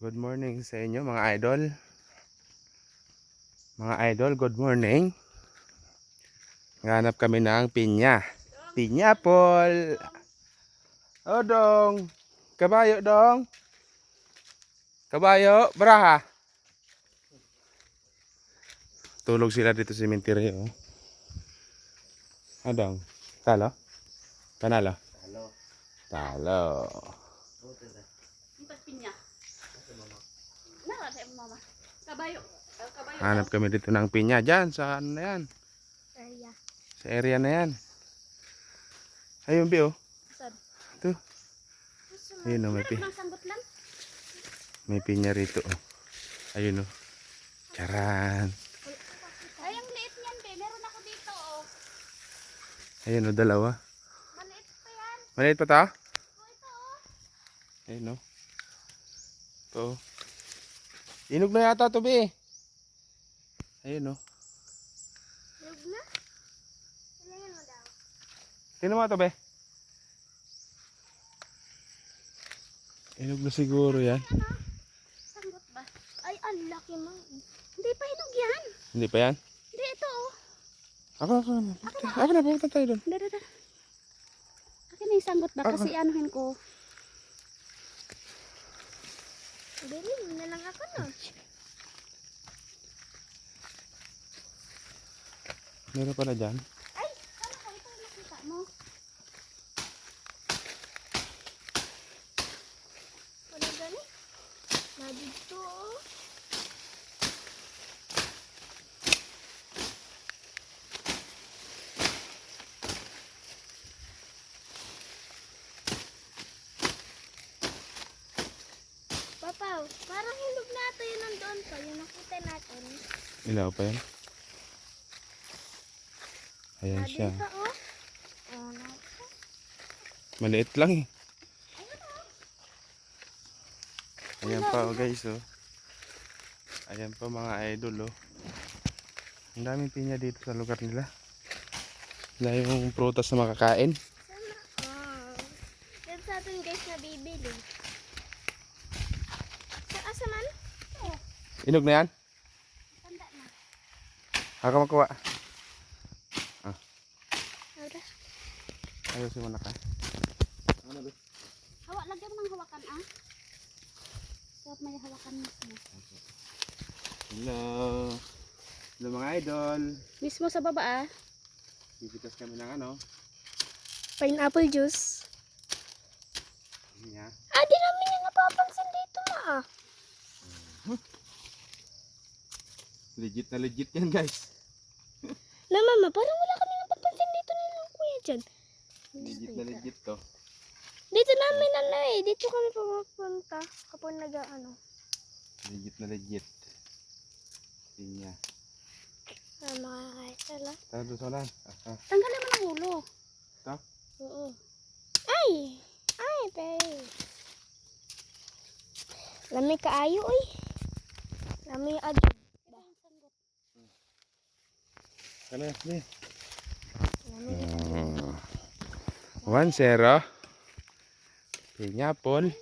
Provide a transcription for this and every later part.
Good morning sa inyo mga idol. Mga idol, good morning. Nganap kami ng pinya. Pinya Paul. O dong. Kabayo dong. Kabayo, braha. Tulog sila dito sa cemetery. Oh. Adong. Talo? Panalo? Halo. Talo. Ipas pinya. Kabayo. Kabayo. Hanap kami dito ng pinya. Diyan, sa ano na yan. Area. Sa area na yan. Ayun, Bi, oh. Saan? Ito. Ayun, oh, may, pi Meron ng sanggot lang. may pinya rito, oh. Ayun, oh. Charan. Ay, ang liit niyan, be. Meron ako dito, oh. Ayun, oh, dalawa. Maliit pa yan. Maliit pa ta? Oh, ito, oh. Ayun, oh. Ito. oh. Inog na yata to, Bi. Ayun, oh. Lug na. Daw. Tingnan mo to, Be. Inog na siguro yan. Sanggot ba? Ay, ang laki mo. Hindi pa hinog yan. Hindi pa yan? Hindi, ito, oh. Ako, ako, ako. Ako na, pupunta tayo doon. Dada, dada. Akin na yung sanggot ba? Kasi anuhin ko. Bilhin na lang ako, no? Meron pa na dyan. Ay, ano ka? Ito nakita mo. Wala gani? Nandito, oh. Papaw, parang hilog na ito yun nandun pa. Yung nakita natin. Ilaw pa yan. Ayan siya. Nandito, oh. Oh, naku. Maliit lang eh. Ayun, oh. Ayan pa oh, guys oh. Ayan pa mga idol oh. Ang daming pinya dito sa lugar nila. Wala yung prutas na makakain. Sana all. Yan sa atin guys na bibili. Sa asa man? Oo. Inog na yan? Tanda na. Haka makuha. Hala. Ayusin mo na ka. Ano ba? Hawa, lagyan mo ng hawakan ah. Sarap may hawakan mo. Hello. Hello mga idol. Mismo sa baba ah. Bibitas kami ng ano. Pineapple juice. Pinya. Ah, di namin yung napapansin dito ma ah. Legit na legit yan guys. Na mama, parang wala kami napapansin dito na ng kuya dyan. Legit na legit to. Dito namin ano eh. Dito kami pumapunta. Kapag nag ano. Legit na legit. Pinya. Ah, makakaitala. Tara doon sa ulan. Ah, ah. Tanggalin mo ng ulo. Ito? Oo. Ay! Ay, pe. Lami kaayo, oy. Lami ado. Be. Lami. Mm. One zero. Pineapple.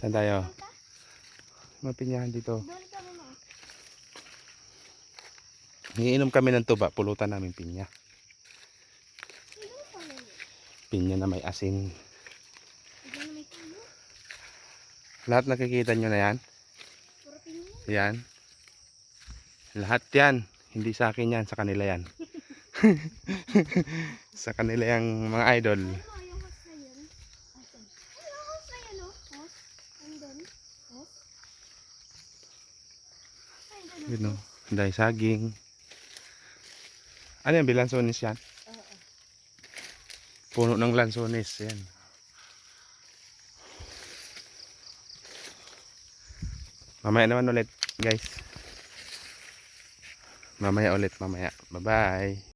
Saan tayo? May pinyahan dito. Doon kami ng tuba. Pulutan namin pinya. Pinya na may asin. Lahat nakikita nyo na yan? Yan. Lahat yan. Hindi sa akin yan. Sa kanila yan. sa kanila yung mga idol. Na yun, oh? Host? Andun? Host? Ay, doon. Yun o. Dahil saging. Ano yan? Bilansonis yan? Puno ng lansones. Yan. Mamaya naman ulit, guys. Mamaya ulit, mamaya. Bye-bye.